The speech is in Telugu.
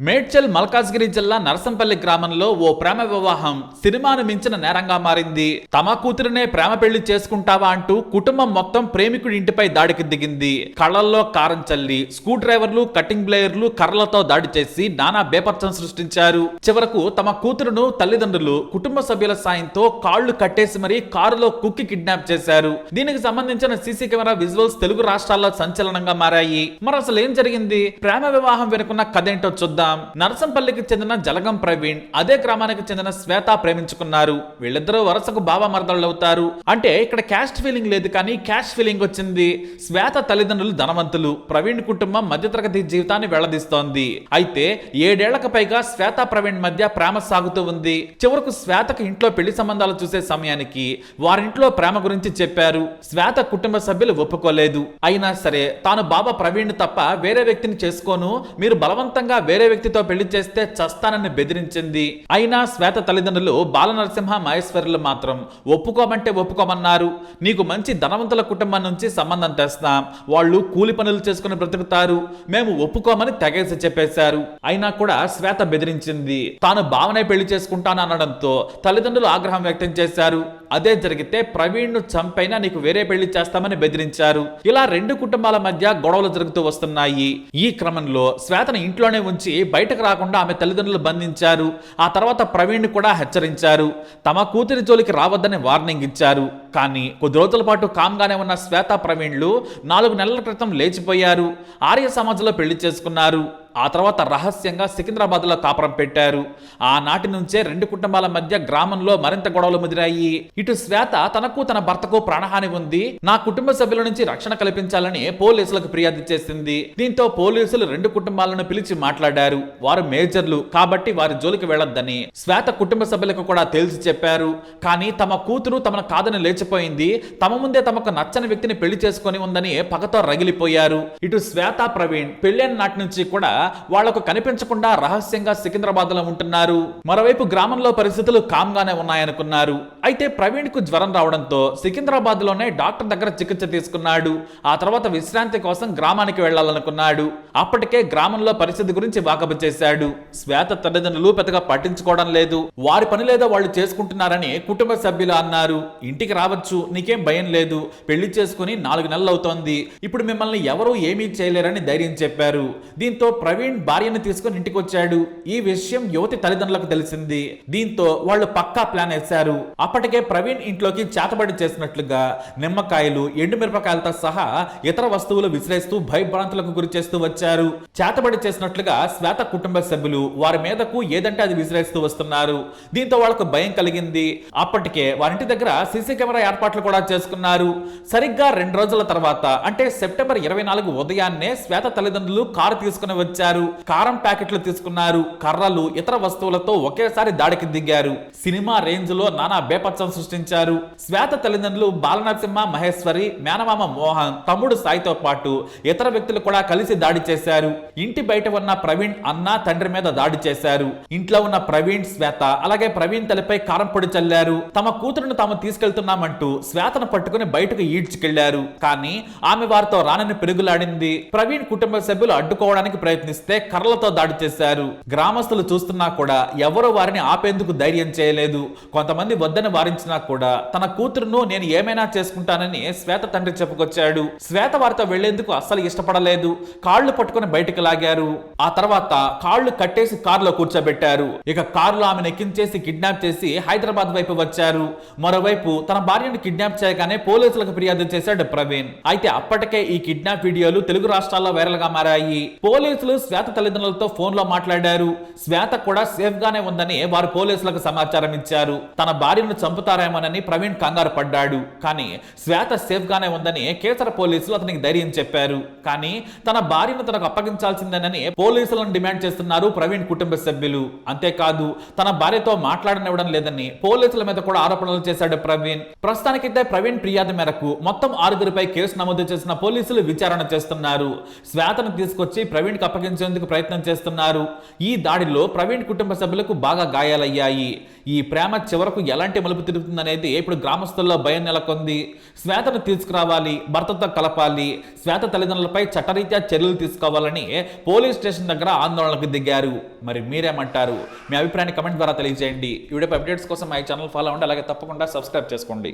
మేడ్చల్ మల్కాజ్గిరి జిల్లా నరసంపల్లి గ్రామంలో ఓ ప్రేమ వివాహం సినిమాను మించిన నేరంగా మారింది. తమ కూతురునే ప్రేమ పెళ్ళి చేసుకుంటావా అంటూ కుటుంబం మొత్తం ప్రేమికుడి ఇంటిపై దాడికి దిగింది. కళ్ళల్లో కారం చల్లి స్క్రూ డ్రైవర్లు కటింగ్ బ్లేయర్లు కర్రలతో దాడి చేసి నానా బేపర్చం సృష్టించారు. చివరకు తమ కూతురును తల్లిదండ్రులు కుటుంబ సభ్యుల సాయంతో కాళ్ళు కట్టేసి మరీ కారులో కుక్కి కిడ్నాప్ చేశారు. దీనికి సంబంధించిన సీసీ కెమెరా విజువల్స్ తెలుగు రాష్ట్రాల్లో సంచలనంగా మారాయి. మరి అసలు ఏం జరిగింది? ప్రేమ వివాహం వెనుకున్న కథేంటో చూద్దాం. నరసంపల్లికి చెందిన జలగం ప్రవీణ్ అదే గ్రామానికి చెందిన శ్వేత ప్రేమించుకున్నారు. వీళ్ళిద్దరూ వరుసకు బాబా మరదళ్ళు అవుతారు అంటే ఇక్కడ క్యాస్ట్ ఫీలింగ్ లేదు కానీ క్యాష్ ఫీలింగ్ వచ్చింది. శ్వేత తల్లిదండ్రులు ధనవంతులు. ప్రవీణ్ కుటుంబం మధ్యతరగతి జీవితాన్ని వెళ్ళదీస్తోంది. అయితే ఏడేళ్ళకు పైగా శ్వేత ప్రవీణ్ మధ్య ప్రేమ సాగుతూ ఉంది. చివరకు శ్వేతకు ఇంట్లో పెళ్ళి సంబంధాలు చూసే సమయానికి వారింట్లో ప్రేమ గురించి చెప్పారు. శ్వేత కుటుంబ సభ్యులు ఒప్పుకోలేదు. అయినా సరే తాను బాబా ప్రవీణ్ తప్ప వేరే వ్యక్తిని చేసుకోను. మీరు బలవంతంగా వేరే వ్యక్తితో పెళ్ళి చేస్తే చస్తానని బెదిరించింది. అయినా శ్వేత తల్లిదండ్రులు బాలనరసింహ మహేశ్వరులు మాత్రం ఒప్పుకోమంటే ఒప్పుకోమన్నారు. నీకు మంచి ధనవంతుల కుటుంబం నుంచి సంబంధం తెస్తాం. వాళ్ళు కూలి పనులు చేసుకుని బ్రతుకుతారు. మేము ఒప్పుకోమని తెగేసి చెప్పేశారు. అయినా కూడా శ్వేత బెదిరించింది. తాను భావనే పెళ్ళి చేసుకుంటాను అనడంతో తల్లిదండ్రులు ఆగ్రహం వ్యక్తం చేశారు. అదే జరిగితే ప్రవీణ్ను చంపైనా నీకు వేరే పెళ్ళి చేస్తామని బెదిరించారు. ఇలా రెండు కుటుంబాల మధ్య గొడవలు జరుగుతూ వస్తున్నాయి. ఈ క్రమంలో శ్వేతను ఇంట్లోనే ఉంచి బయటకు రాకుండా ఆమె తల్లిదండ్రులు బంధించారు. ఆ తర్వాత ప్రవీణ్ కూడా హెచ్చరించారు. తమ కూతురి జోలికి రావద్దని వార్నింగ్ ఇచ్చారు. కానీ కొద్ది రోజుల పాటు కామ్గానే ఉన్న శ్వేత ప్రవీణ్లు నాలుగు నెలల క్రితం లేచిపోయారు. ఆర్య సమాజంలో పెళ్ళి చేసుకున్నారు. ఆ తర్వాత రహస్యంగా సికింద్రాబాద్లో కాపురం పెట్టారు. ఆనాటి నుంచే రెండు కుటుంబాల మధ్య గ్రామంలో మరింత గొడవలు ముదిరాయి. ఇటు శ్వేత తనకు తన భర్తకు ప్రాణహాని ఉంది. నా కుటుంబ సభ్యుల నుంచి రక్షణ కల్పించాలని పోలీసులకు ఫిర్యాదు చేసింది. దీంతో పోలీసులు రెండు కుటుంబాలను పిలిచి మాట్లాడారు. వారు మేజర్లు కాబట్టి వారి జోలికి వెళ్ళొద్దని శ్వేత కుటుంబ సభ్యులకు కూడా తేల్చి చెప్పారు. కానీ తమ కూతురు తమను కాదని లేచిపోయింది. తమ ముందే తమకు నచ్చని వ్యక్తిని పెళ్ళి చేసుకొని ఉందని పగతో రగిలిపోయారు. ఇటు శ్వేత ప్రవీణ్ పెళ్ళైన నాటి నుంచి కూడా వాళ్ళకు కనిపించకుండా రహస్యంగా సికింద్రాబాద్లో ఉంటున్నారు. మరోవైపు గ్రామంలో పరిస్థితులు కామ్గానే ఉన్నాయనుకున్నారు. అయితే ప్రవీణ్కు జ్వరం రావడంతో సికింద్రాబాద్లోనే డాక్టర్ దగ్గర చికిత్స తీసుకున్నాడు. ఆ తర్వాత విశ్రాంతి కోసం గ్రామానికి వెళ్ళాలనుకున్నాడు అప్పటికే గ్రామంలో పరిస్థితి గురించి వాకపు చేశాడు. శ్వేత తల్లిదండ్రులు పెద్దగా పట్టించుకోవడం లేదు. వారి పని లేదో వాళ్ళు చేసుకుంటున్నారని కుటుంబ సభ్యులు అన్నారు. ఇంటికి రావచ్చు నీకేం భయం లేదు. పెళ్ళి చేసుకుని నాలుగు నెలలు అవుతోంది ఇప్పుడు మిమ్మల్ని ఎవరూ ఏమీ చేయలేరని ధైర్యం చెప్పారు. దీంతో ప్రవీణ్ భార్యను తీసుకుని ఇంటికి వచ్చాడు. ఈ విషయం యువతి తల్లిదండ్రులకు తెలిసింది. దీంతో వాళ్ళు పక్కా ప్లాన్ వేశారు. అప్పటికే ప్రవీణ్ ఇంట్లోకి చేతబడి చేసినట్లుగా నిమ్మకాయలు ఎండుమిరపకాయలతో సహా ఇతర వస్తువులు విసిరేస్తూ భయభ్రాంతులకు గురి చేస్తూ వచ్చారు. చేతబడి చేసినట్లుగా శ్వేత కుటుంబ సభ్యులు వారి మీదకు ఏదంటే అది విసిరేస్తూ వస్తున్నారు. దీంతో వాళ్ళకు భయం కలిగింది. అప్పటికే వారింటి దగ్గర సీసీ కెమెరా ఏర్పాట్లు కూడా చేసుకున్నారు. సరిగ్గా రెండు రోజుల తర్వాత అంటే సెప్టెంబర్ ఇరవై నాలుగు ఉదయాన్నే శ్వేత తల్లిదండ్రులు కారు తీసుకుని వచ్చారు. కారం ప్యాకెట్లు తీసుకున్నారు కర్రలు ఇతర వస్తువులతో ఒకేసారి దాడికి దిగారు. సినిమా రేంజ్లో నానా బేపత్సం సృష్టించారు. శ్వేత తల్లిదండ్రులు బాలనరసింహ మహేశ్వరి మేనమామ మోహన్ తమ్ముడు సాయితో పాటు ఇతర వ్యక్తులు కూడా కలిసి దాడి చేశారు. ఇంటి బయట ఉన్న ప్రవీణ్ అన్న తండ్రి మీద దాడి చేశారు. ఇంట్లో ఉన్న ప్రవీణ్ శ్వేత అలాగే ప్రవీణ్ తలపై కారం పొడి చల్లారు. తమ కూతురును తాము తీసుకెళ్తున్నామంటూ శ్వేతను పట్టుకుని బయటకు ఈడ్చుకెళ్ళారు. కానీ ఆమె వారితో రానని పెరుగులాడింది. ప్రవీణ్ కుటుంబ సభ్యులు అడ్డుకోవడానికి ప్రయత్నిస్తే కర్రలతో దాడి చేశారు. గ్రామస్తులు చూస్తున్నా కూడా ఎవరో వారిని ఆపేందుకు ధైర్యం చేయలేదు. కొంతమంది వద్దని వారించినా కూడా తన కూతురును నేను ఏమైనా చేసుకుంటానని శ్వేత తండ్రి చెప్పుకొచ్చాడు. శ్వేత వారితో వెళ్ళేందుకు అస్సలు ఇష్టపడలేదు. కాళ్ళు పట్టుకుని బయటకు లాగారు. ఆ తర్వాత కాళ్ళు కట్టేసి కారులో కూర్చోబెట్టారు. ఇక కారులో ఆమెను ఎక్కించేసి కిడ్నాప్ చేసి హైదరాబాద్ వైపు వచ్చారు. మరోవైపు తన భార్యను కిడ్నాప్ చేయగానే పోలీసులకు ఫిర్యాదు చేశాడు ప్రవీణ్. అయితే అప్పటికే ఈ కిడ్నాప్ వీడియోలు తెలుగు రాష్ట్రాల్లో వైరల్గా మారాయి. పోలీసులు శ్వేత తల్లిదండ్రులతో ఫోన్లో మాట్లాడారు. శ్వేత కూడా సేఫ్ గానే ఉందని వారు పోలీసులకు సమాచారం ఇచ్చారు. తన భార్యను చంపుతారేమోనని ప్రవీణ్ కంగారు పడ్డాడు. కానీ శ్వేత సేఫ్ గానే ఉందని కేసర పోలీసులు అతనికి ధైర్యం చెప్పారు. కానీ తన భార్యను తనకు అప్పగించాల్సిందేనని పోలీసులను డిమాండ్ చేస్తున్నారు ప్రవీణ్ కుటుంబ సభ్యులు. అంతేకాదు తన భార్యతో మాట్లాడనివ్వడం లేదని పోలీసుల మీద కూడా ఆరోపణలు చేశాడు ప్రవీణ్. ప్రస్తుతానికైతే ప్రవీణ్ ఫిర్యాదు మేరకు మొత్తం ఆరుగురిపై కేసు నమోదు చేసిన పోలీసులు విచారణ చేస్తున్నారు. శ్వేతను తీసుకొచ్చి ప్రవీణ్ అప్పగించారు అప్పగించేందుకు ప్రయత్నం చేస్తున్నారు. ఈ దాడిలో ప్రవీణ్ కుటుంబ సభ్యులకు బాగా గాయాలయ్యాయి. ఈ ప్రేమ చివరకు ఎలాంటి మలుపు తిరుగుతుందనేది ఇప్పుడు గ్రామస్తుల్లో భయం నెలకొంది. శ్వేతను తీసుకురావాలి భర్తతో కలపాలి శ్వేత తల్లిదండ్రులపై చట్టరీత్యా చర్యలు తీసుకోవాలని పోలీస్ స్టేషన్ దగ్గర ఆందోళనకు దిగారు. మరి మీరేమంటారు? మీ అభిప్రాయాన్ని కమెంట్ ద్వారా తెలియజేయండి. ఈ వీడియో అప్డేట్స్ కోసం మా ఛానల్ ఫాలో అవ్వండి అలాగే తప్పకుండా సబ్స్క్రైబ్ చేసుకోండి.